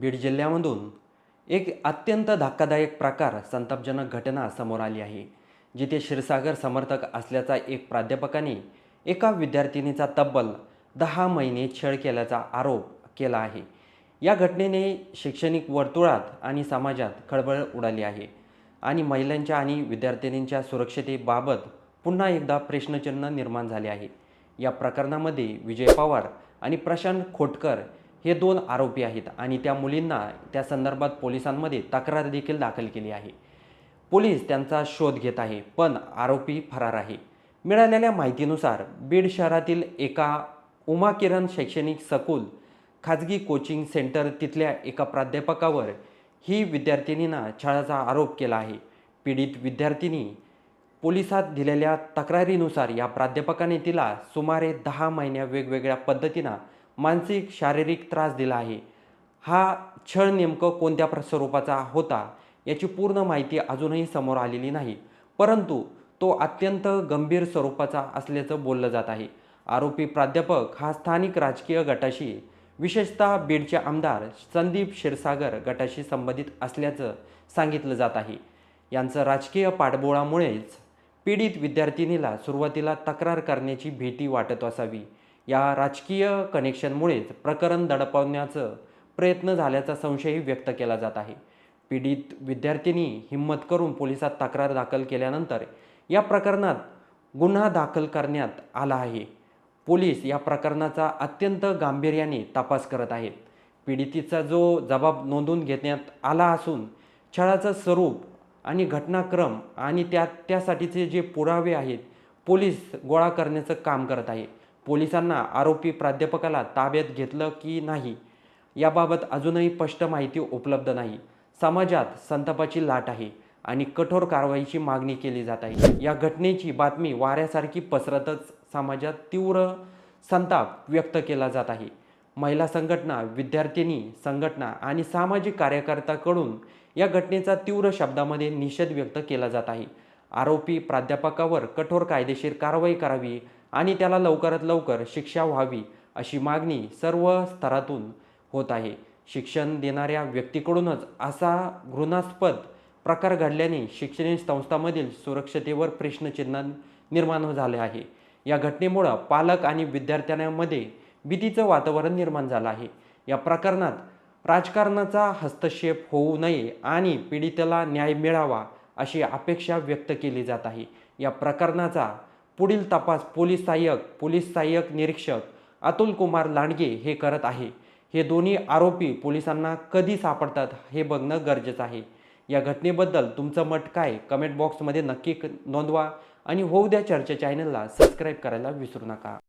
बीड जिल्ह्यामधून एक अत्यंत धक्कादायक प्रकार संतापजनक घटना समोर आली आहे जिथे क्षीरसागर समर्थक असल्याचा एक प्राध्यापकाने एका विद्यार्थिनीचा तब्बल दहा महिने छळ केल्याचा आरोप केला आहे. या घटनेने शैक्षणिक वर्तुळात आणि समाजात खळबळ उडाली आहे आणि महिलांच्या आणि विद्यार्थिनींच्या सुरक्षतेबाबत पुन्हा एकदा प्रश्नचिन्ह निर्माण झाले आहे. या प्रकरणामध्ये विजय पवार आणि प्रशांत खोटकर हे दोन आरोपी आहेत आणि त्या मुलींना त्या संदर्भात पोलिसांमध्ये तक्रार देखील दाखल केली आहे. पोलीस त्यांचा शोध घेत आहे पण आरोपी फरार आहे. मिळालेल्या माहितीनुसार बीड शहरातील एका उमा किरण शैक्षणिक सकूल खाजगी कोचिंग सेंटर तिथल्या एका प्राध्यापकावर ही विद्यार्थिनीनं छळाचा आरोप केला आहे. पीडित विद्यार्थिनी पोलिसात दिलेल्या तक्रारीनुसार या प्राध्यापकाने तिला सुमारे दहा महिन्या वेगवेगळ्या पद्धतीनं मानसिक शारीरिक त्रास दिला आहे. हा छळ नेमकं कोणत्या प्र स्वरूपाचा होता याची पूर्ण माहिती अजूनही समोर आलेली नाही. परंतु तो अत्यंत गंभीर स्वरूपाचा असल्याचं बोललं जात आहे. आरोपी प्राध्यापक हा स्थानिक राजकीय गटाशी विशेषतः बीडचे आमदार संदीप क्षीरसागर गटाशी संबंधित असल्याचं सांगितलं जात आहे. यांचं राजकीय पाठबोळामुळेच पीडित विद्यार्थिनीला सुरुवातीला तक्रार करण्याची भीती वाटत असावी. या राजकीय कनेक्शनमुळेच प्रकरण दडपवण्याचं प्रयत्न झाल्याचा संशयही व्यक्त केला जात आहे. पीडित विद्यार्थिनी हिंमत करून पोलिसात तक्रार दाखल केल्यानंतर या प्रकरणात गुन्हा दाखल करण्यात आला आहे. पोलीस या प्रकरणाचा अत्यंत गांभीर्याने तपास करत आहेत. पीडितीचा जो जबाब नोंदवून घेण्यात आला असून छळाचं स्वरूप आणि घटनाक्रम आणि त्या त्यासाठीचे जे पुरावे आहेत पोलीस गोळा करण्याचं काम करत आहे. पोलिसांना आरोपी प्राध्यापकाला ताब्यात घेतलं की नाही याबाबत अजूनही स्पष्ट माहिती उपलब्ध नाही. समाजात संतापाची लाट आहे आणि कठोर कारवाईची मागणी केली जात आहे. या घटनेची बातमी वाऱ्यासारखी पसरतच समाजात तीव्र संताप व्यक्त केला जात आहे. महिला संघटना विद्यार्थिनी संघटना आणि सामाजिक कार्यकर्त्याकडून या घटनेचा तीव्र शब्दामध्ये निषेध व्यक्त केला जात आहे. आरोपी प्राध्यापकावर कठोर कायदेशीर कारवाई करावी आणि त्याला लवकरात लवकर शिक्षा व्हावी अशी मागणी सर्व स्तरातून होत आहे. शिक्षण देणाऱ्या व्यक्तीकडूनच असा घृणास्पद प्रकार घडल्याने शैक्षणिक संस्थांमधील सुरक्षतेवर प्रश्नचिन्ह निर्माण झाले आहे. या घटनेमुळं पालक आणि विद्यार्थ्यांमध्ये भीतीचं वातावरण निर्माण झालं आहे. या प्रकरणात राजकारणाचा हस्तक्षेप होऊ नये आणि पीडितेला न्याय मिळावा अशी अपेक्षा व्यक्त केली जात आहे. या प्रकरणाचा पुढील तपास पोलीस सहाय्यक पोलीस सहाय्यक निरीक्षक अतुल कुमार लांडगे हे करत आहे. हे दोन्ही आरोपी पोलिसांना कधी सापडतात हे बघणं गरजेचं आहे. या घटनेबद्दल तुमचं मत काय? कमेंट बॉक्समध्ये नक्की नोंदवा आणि होऊ द्या चर्चा चॅनलला सबस्क्राईब करायला विसरू नका.